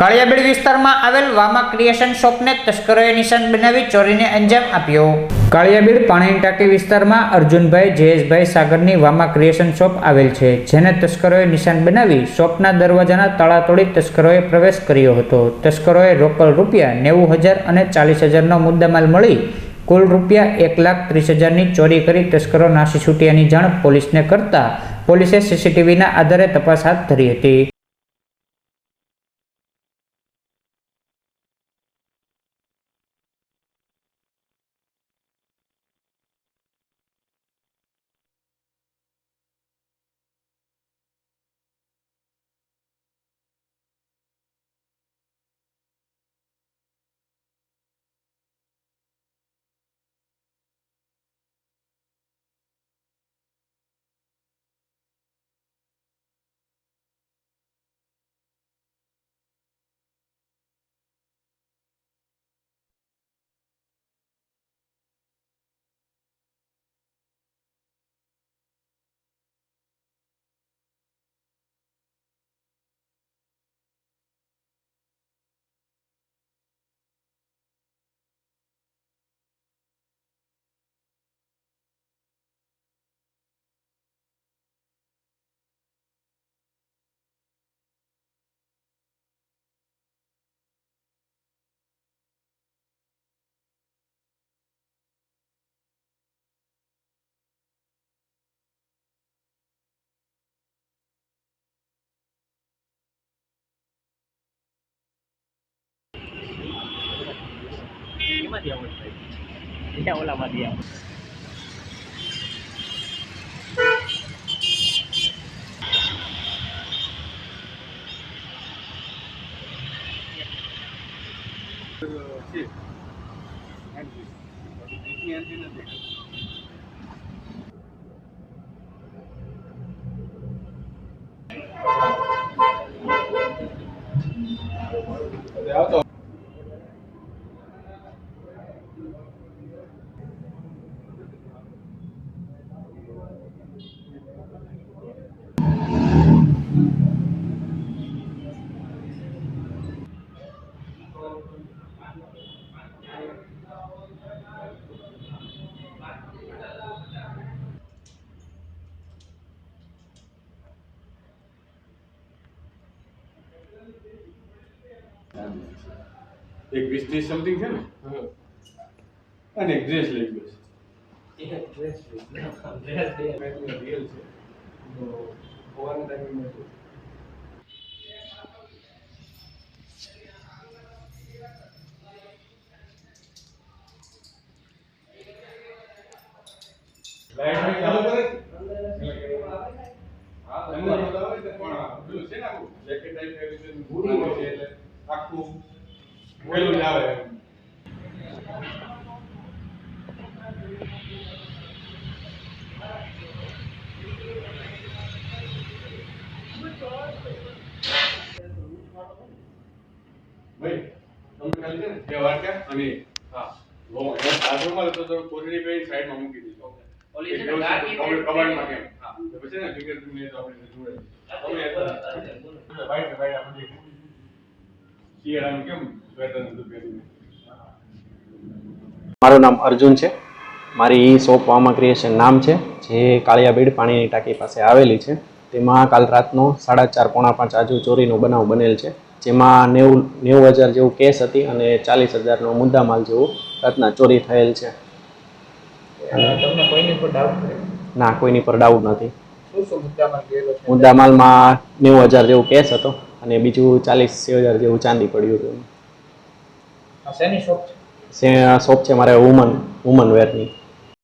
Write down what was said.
કાળિયાબીડ વિસ્તારમાં આવેલ વામા ક્રિએશન શોપને તસ્કરોએ નિશાન બનાવી ચોરીને અંજામ આપ્યો. કાળિયાબીડ પાણી ટાંકી વિસ્તારમાં અર્જુનભાઈ, જયેશભાઈ સાગરની વામા ક્રિએશન શોપ આવેલ છે, જેને તસ્કરોએ નિશાન બનાવી શોપના દરવાજાના તાળા તોડી તસ્કરોએ પ્રવેશ કર્યો હતો. તસ્કરોએ રોકડ રૂપિયા નેવું હજાર અને ચાલીસ હજારનો મુદ્દામાલ મળી કુલ રૂપિયા એક લાખ ત્રીસ હજારની ચોરી કરી તસ્કરો નાસી છૂટ્યાની જાણ પોલીસને કરતા પોલીસે સીસીટીવીના આધારે તપાસ હાથ ધરી હતી. മതിയാവും ഉണ്ടാവില്ല മതിയാവും Đéo rồi. એક વીસ ત્રીસ સમથિંગ છે ને? અને એક ડ્રેસ લઈ ગયો છે. રિયલ છે. તો હોવાના ટાઈમિંગમાં પેલું જ આવે એમ ભાઈ તમે ખાલી છે ને બે વાટકા અને હા લો એ બાથરૂમમાં તો તો કોથળી પે સાઈડમાં મૂકી દીધો ઓલી છે ને એક ગાડી કબાટ- કબાટમાં કેમ હા. તો પછી ને ફિંગરપ્રિન્ટ ને તો આપણે જોડે તમે એટલે વાઈટ વાઈટ આપણે કેમ સ્વેટર મારું નામ અર્જુન છે. મારી શોપ વામા ક્રિએશન નામ છે. જે કાળિયાબીડ પાણીની ટાંકી પાસે આવેલી છે. તેમાં કાલ રાતનો સાડા ચાર પોણા પાંચ આજુ ચોરીનો બનાવ બનેલ છે. જેમાં નેવું નેવું હજાર જેવું કેસ હતી અને ચાલીસ હજારનો મુદ્દામાલ જેવું રાતના ચોરી થયેલ છે. ના કોઈની પર ડાઉટ નથી. શું શું મુદ્દામાં ગયેલો છે? મુદ્દામાલમાં નેવું હજાર જેવું કેસ હતો. અને બીજું ચાલીસ હજાર જેવું ચાંદી પડ્યું હતું. આ શેની શોપ છે? શોપ છે? મારે વુમન વુમન વેરની